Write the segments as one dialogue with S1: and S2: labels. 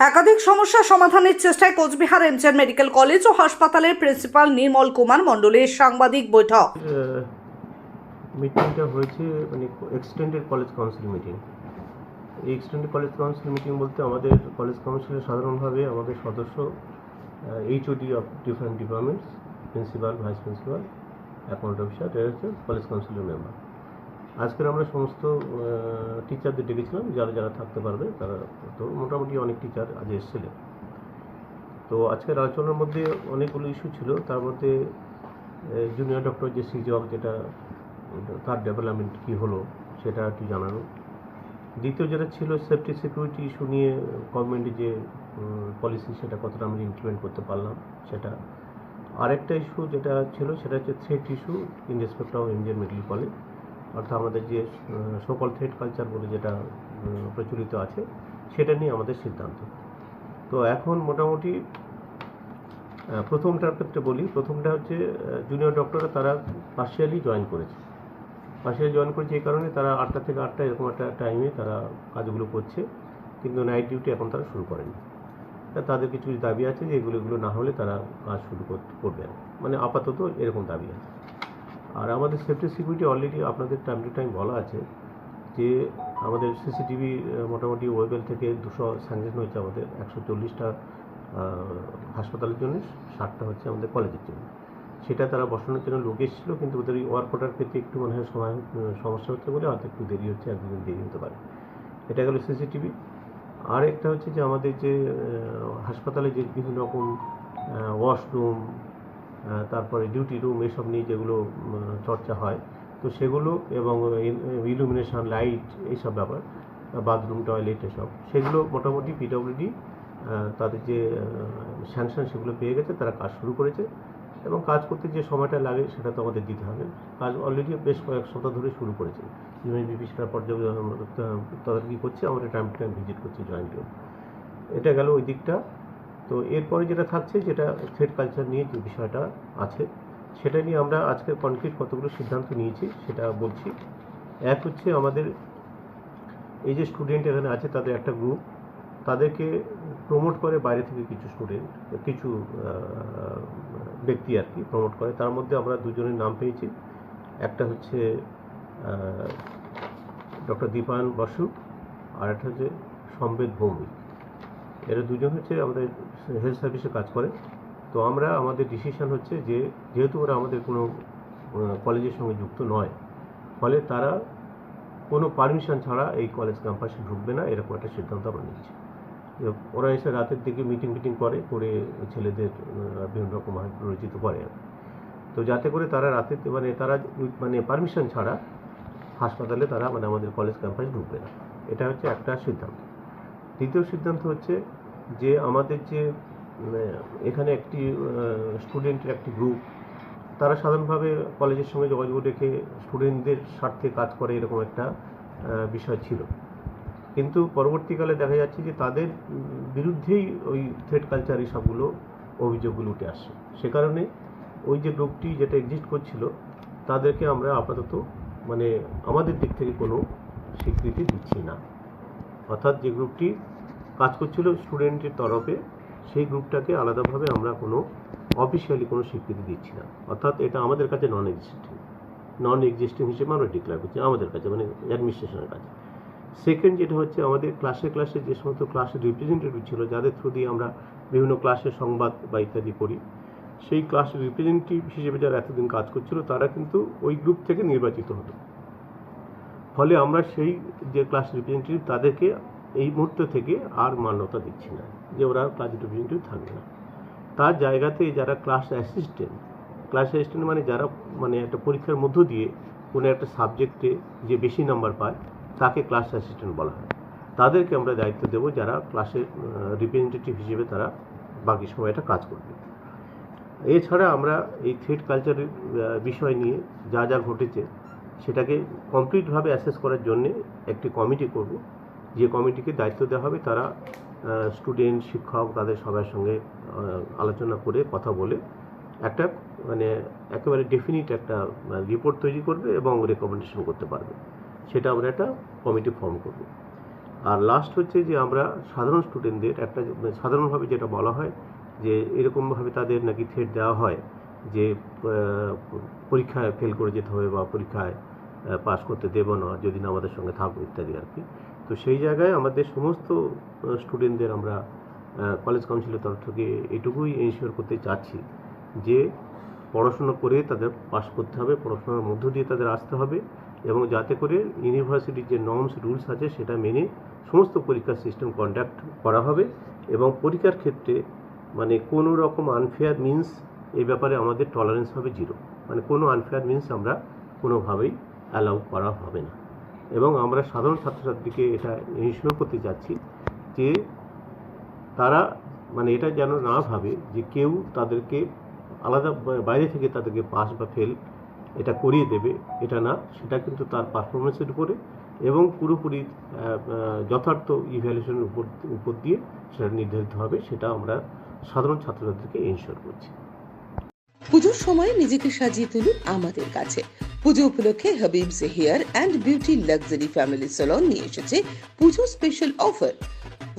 S1: একাধিক সমস্যা সমাধানের চেষ্টায় কোচবিহার এমজেন মেডিকেল কলেজ ও হাসপাতালের প্রিন্সিপাল নির্মল কুমার মণ্ডলের সাংবাদিক বৈঠক।
S2: মিটিংটা হয়েছে মানে এক্সটেন্ডেড কলেজ কাউন্সিল মিটিং এই এক্সটেন্ডেড কলেজ কাউন্সিল মিটিং বলতে আমাদের কলেজ কাউন্সিলে সাধারণভাবে আমাদের সদস্য HOD of different departments principal vice principal account officer এরা হচ্ছে কলেজ কাউন্সিলের মেম্বার আজকের আমরা সমস্ত টিচারদের ডেকেছিলাম, যারা যারা থাকতে পারবে, তারা তো মোটামুটি অনেক টিচার আজ এসেছিলেন। তো আজকের আলোচনার মধ্যে অনেকগুলো ইস্যু ছিল, তার মধ্যে জুনিয়র ডক্টর যে সিজব যেটা, তার ডেভেলপমেন্ট কী হলো, সেটা একটু জানানো। দ্বিতীয় যেটা ছিল সেফটি সিকিউরিটি ইস্যু নিয়ে গভর্নমেন্টের যে পলিসি সেটা কতটা আমরা ইমপ্লিমেন্ট করতে পারলাম, সেটা। আরেকটা ইস্যু যেটা ছিল, সেটা হচ্ছে threat issue in respect of Indian medical college অর্থাৎ আমাদের যে সকল থ্রেট কালচার বলে যেটা প্রচলিত আছে, সেটা নিয়ে আমাদের সিদ্ধান্ত। তো এখন মোটামুটি প্রথমটার ক্ষেত্রে বলি, প্রথমটা হচ্ছে জুনিয়র ডক্টররা তারা পার্শিয়ালি জয়েন করেছে। পার্শিয়ালি জয়েন করেছে এই কারণে তারা আটটা থেকে আটটা এরকম একটা টাইমে তারা কাজগুলো করছে, কিন্তু নাইট ডিউটি এখন তারা শুরু করেনি। তাদের কিছু দাবি আছে যে এগুলো এগুলো না হলে তারা কাজ শুরু করবে মানে আপাতত এরকম দাবি আছে। আর আমাদের সেফটি সিকিউরিটি অলরেডি আপনাদের টাইম টু টাইম বলা আছে যে আমাদের সিসিটিভি মোটামুটি ওয়েবেল থেকে দুশো স্যাংশন হয়েছে আমাদের, একশো চল্লিশটা হাসপাতালের জন্য, ষাটটা হচ্ছে আমাদের কলেজের জন্য। সেটা তারা বসানোর জন্য লোক এসেছিল, কিন্তু ওদের ওই ওয়ার্ক অর্ডার পেতে একটু মনে হয় সময়, সমস্যা হচ্ছে বলে হয়তো একটু দেরি হচ্ছে এক দুদিন দেরি হতে পারে। এটা গেল সিসিটিভি আর একটা হচ্ছে যে আমাদের যে হাসপাতালে যে বিভিন্ন রকম ওয়াশরুম তারপরে ডিউটি রুম এসব নিয়ে যেগুলো চর্চা হয়, তো সেগুলো এবং ইলুমিনেশন লাইট এইসব ব্যাপার বাথরুম টয়লেট এসব, সেগুলো মোটামুটি পিডব্লিউডি তাদের যে স্যাংশন সেগুলো পেয়ে গেছে, তারা কাজ শুরু করেছে এবং কাজ করতে যে সময়টা লাগে সেটা তো আমাদের দিতে হবে। কাজ অলরেডি বেশ কয়েক সপ্তাহ ধরে শুরু করেছে। ইউএনবিপি সেটা পর্যায়ে তদারকি করছে? আমরা টাইম টু টাইম ভিজিট করছি জয়েন্টও এটা গেল ওই দিকটা। তো এরপরে যেটা থাকছে, যেটা থ্রেড কালচার নিয়ে যে বিষয়টা আছে, সেটা নিয়ে আমরা আজকে কনক্রিট কতগুলো সিদ্ধান্ত নিয়েছি, সেটা বলছি। এক হচ্ছে আমাদের, এই যে স্টুডেন্ট এখানে আছে, তাদের একটা গ্রুপ তাদেরকে প্রমোট করে বাইরে থেকে কিছু স্টুডেন্ট কিছু ব্যক্তি আর কি প্রমোট করে। তার মধ্যে আমরা দুজনের নাম পেয়েছি। একটা হচ্ছে ডক্টর দীপায়ন বসু আর একটা হচ্ছে সম্বেদ ভৌমিক এরা দুজন হচ্ছে আমাদের হেলথ সার্ভিসে কাজ করে। তো আমরা, আমাদের ডিসিশন হচ্ছে যে, যেহেতু ওরা আমাদের কোনো কলেজের সঙ্গে যুক্ত নয়, ফলে তারা কোনো পারমিশন ছাড়া এই কলেজ ক্যাম্পাসে ঢুকবে না, এরকম একটা সিদ্ধান্ত আমরা নিচ্ছি। ওরা এসে রাতের দিকে মিটিং মিটিং করে করে ছেলেদের বিভিন্ন রকম রচিত করে। তো যাতে করে তারা রাতে মানে তারা মানে পারমিশন ছাড়া হাসপাতালে তারা মানে আমাদের কলেজ ক্যাম্পাসে ঢুকবে না। এটা হচ্ছে একটা সিদ্ধান্ত। দ্বিতীয় সিদ্ধান্ত হচ্ছে যে আমাদের যে এখানে একটি স্টুডেন্টের একটি গ্রুপ তারা সাধারণভাবে কলেজের সঙ্গে যোগাযোগ রেখে স্টুডেন্টদের স্বার্থে কাজ করে এরকম একটা বিষয় ছিল। কিন্তু পরবর্তীকালে দেখা যাচ্ছে যে তাদের বিরুদ্ধেই ওই থ্রেড কালচার এইসবগুলো অভিযোগগুলো উঠে আসছে। সে কারণে ওই যে গ্রুপটি যেটা এক্সিস্ট করছিল, তাদেরকে আমরা আপাতত মানে আমাদের দিক থেকে কোনো স্বীকৃতি দিচ্ছি না। অর্থাৎ যে গ্রুপটি কাজ করছিল স্টুডেন্টের তরফে, সেই গ্রুপটাকে আলাদাভাবে আমরা কোনো অফিসিয়ালি কোনো স্বীকৃতি দিচ্ছি না। অর্থাৎ এটা আমাদের কাছে নন এক্সিস্টিং নন এক্সিস্টিং হিসেবে আমরা ডিক্লেয়ার করছি, আমাদের কাছে মানে অ্যাডমিনিস্ট্রেশনের কাছে। সেকেন্ড যেটা হচ্ছে, আমাদের ক্লাসে ক্লাসে যে সমস্ত ক্লাসের রিপ্রেজেন্টেটিভ ছিল, যাদের থ্রু দিয়ে আমরা বিভিন্ন ক্লাসের সংবাদ বা ইত্যাদি করি, সেই ক্লাস রিপ্রেজেন্টেটিভ হিসেবে যারা এতদিন কাজ করছিল, তারা কিন্তু ওই গ্রুপ থেকে নির্বাচিত হতো। ফলে আমরা সেই যে ক্লাস রিপ্রেজেন্টেটিভ তাদেরকে এই মুহূর্ত থেকে আর মান্যতা দিচ্ছি না যে ওরা ক্লাস রিপ্রেজেন্টেটিভ থাকবে না। তার জায়গাতে যারা ক্লাস অ্যাসিস্ট্যান্ট ক্লাস অ্যাসিস্ট্যান্ট মানে যারা মানে একটা পরীক্ষার মধ্য দিয়ে কোনো একটা সাবজেক্টে যে বেশি নাম্বার পায়, তাকে ক্লাস অ্যাসিস্ট্যান্ট বলা হয়। তাদেরকে আমরা দায়িত্ব দেব যারা ক্লাসের রিপ্রেজেন্টেটিভ হিসেবে তারা বাকি সময়টা কাজ করবে। এছাড়া আমরা এই থ্রেড কালচারের বিষয় নিয়ে যা যা ঘটেছে, সেটাকে কমপ্লিটভাবে অ্যাসেস করার জন্যে একটি কমিটি করব। যে কমিটিকে দায়িত্ব দেওয়া হবে, তারা স্টুডেন্ট শিক্ষক তাদের সবার সঙ্গে আলোচনা করে কথা বলে একটা মানে একেবারে ডেফিনিট একটা রিপোর্ট তৈরি করবে এবং রেকমেন্ডেশন করতে পারবে। সেটা আমরা একটা কমিটি ফর্ম করব। আর লাস্ট হচ্ছে যে আমরা সাধারণ স্টুডেন্টদের একটা মানে সাধারণভাবে যেটা বলা হয় যে এরকমভাবে তাদের নাকি থ্রেট দেওয়া হয় যে পরীক্ষায় ফেল করে যেতে হবে বা পরীক্ষায় পাস করতে দেবো না, যদি না আমাদের সঙ্গে থাকো ইত্যাদি আর কি। তো সেই জায়গায় আমাদের সমস্ত স্টুডেন্টদের আমরা কলেজ কাউন্সিলের তরফ থেকে এটুকুই এনশিওর করতে চাচ্ছি যে পড়াশোনা করে তাদের পাশ করতে হবে, পড়াশোনার মধ্য দিয়ে তাদের আসতে হবে এবং যাতে করে ইউনিভার্সিটির যে নর্মস রুলস আছে সেটা মেনে সমস্ত পরীক্ষার সিস্টেম কন্ডাক্ট করা হবে এবং পরীক্ষার ক্ষেত্রে মানে কোনো রকম আনফেয়ার মিন্স এই ব্যাপারে আমাদের টলারেন্স হবে জিরো মানে কোনো আনফেয়ার মিন্স আমরা কোনোভাবেই অ্যালাউ করা হবে না। এবং আমরা সাধারণ ছাত্রছাত্রীকে এটা ইনশিওর করতে চাচ্ছি যে তারা মানে এটা যেন না ভাবে যে কেউ তাদেরকে আলাদা বাইরে থেকে তাদেরকে পাস বা ফেল এটা করিয়ে দেবে, এটা না, সেটা কিন্তু তার পারফরমেন্সের উপরে এবং পুরোপুরি যথার্থ ইভ্যালুয়েশনের উপর উপর দিয়ে সেটা নির্ধারিত হবে, সেটা আমরা সাধারণ ছাত্রছাত্রীকে ইনশিওর করছি।
S3: পুজোর সময় নিজেকে সাজিয়ে তুলুন আমাদের কাছে। পুজো উপলক্ষে Habibs hair and beauty luxury family salon নিয়ে এসেছে পুজো স্পেশাল অফার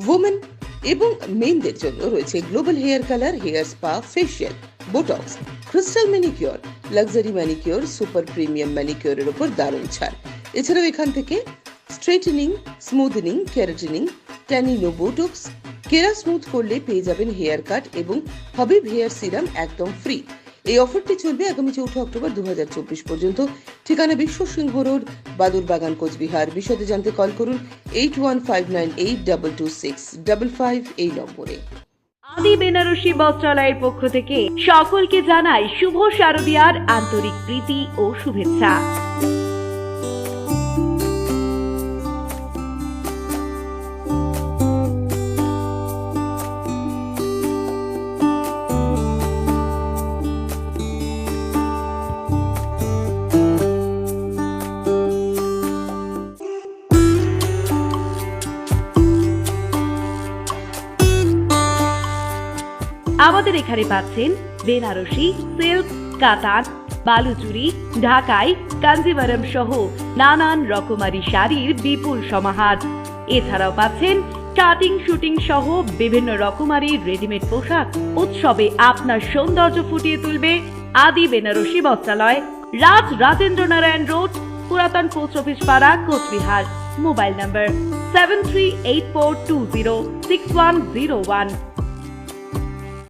S3: ওমেন এবং মেনদের জন্য রয়েছে global hair colour hair spa facial botox crystal manicure luxury manicure super premium ম্যানিকিওরের উপর দারুণ ছাড়। এছাড়াও এখান থেকে straightening smoothening keratining Tanino botox kera smooth করলে পেয়ে যাবেন হেয়ার কাট এবং হাবিব হেয়ার সিরাম একদম ফ্রি এই অফারটি চলবে আগামী চৌঠা অক্টোবর দু হাজার চব্বিশ পর্যন্ত। ঠিকানা বিশ্ব সিংহ রোড বাদুর বাগান, কোচবিহার। বিশদে জানতে কল করুন eight one five nine eight double two six double five এই নম্বরে।
S4: আদি বেনারসি বস্ত্রালয়ের পক্ষ থেকে সকলকে জানাই শুভ শারদীয়ার আন্তরিক প্রীতি ও শুভেচ্ছা। আমাদের এখানে পাচ্ছেন বেনারসি, সিল্ক, কাতান, বালুচুরি, ঢাকাই কাঞ্জিভারম সহ নানান রকমারি শাড়ির বিপুল সমাহার। এছাড়াও পাচ্ছেন কাটিং, শুটিং সহ বিভিন্ন রকমারি রেডিমেড পোশাক। উৎসবে আপনার সৌন্দর্য ফুটিয়ে তুলবে আদি বেনারসি বস্ত্রালয়, রাজ রাজেন্দ্র নারায়ণ রোড, পুরাতন পোস্ট অফিস পাড়া, Cooch Behar. Mobile number seven three eight four two zero six one zero one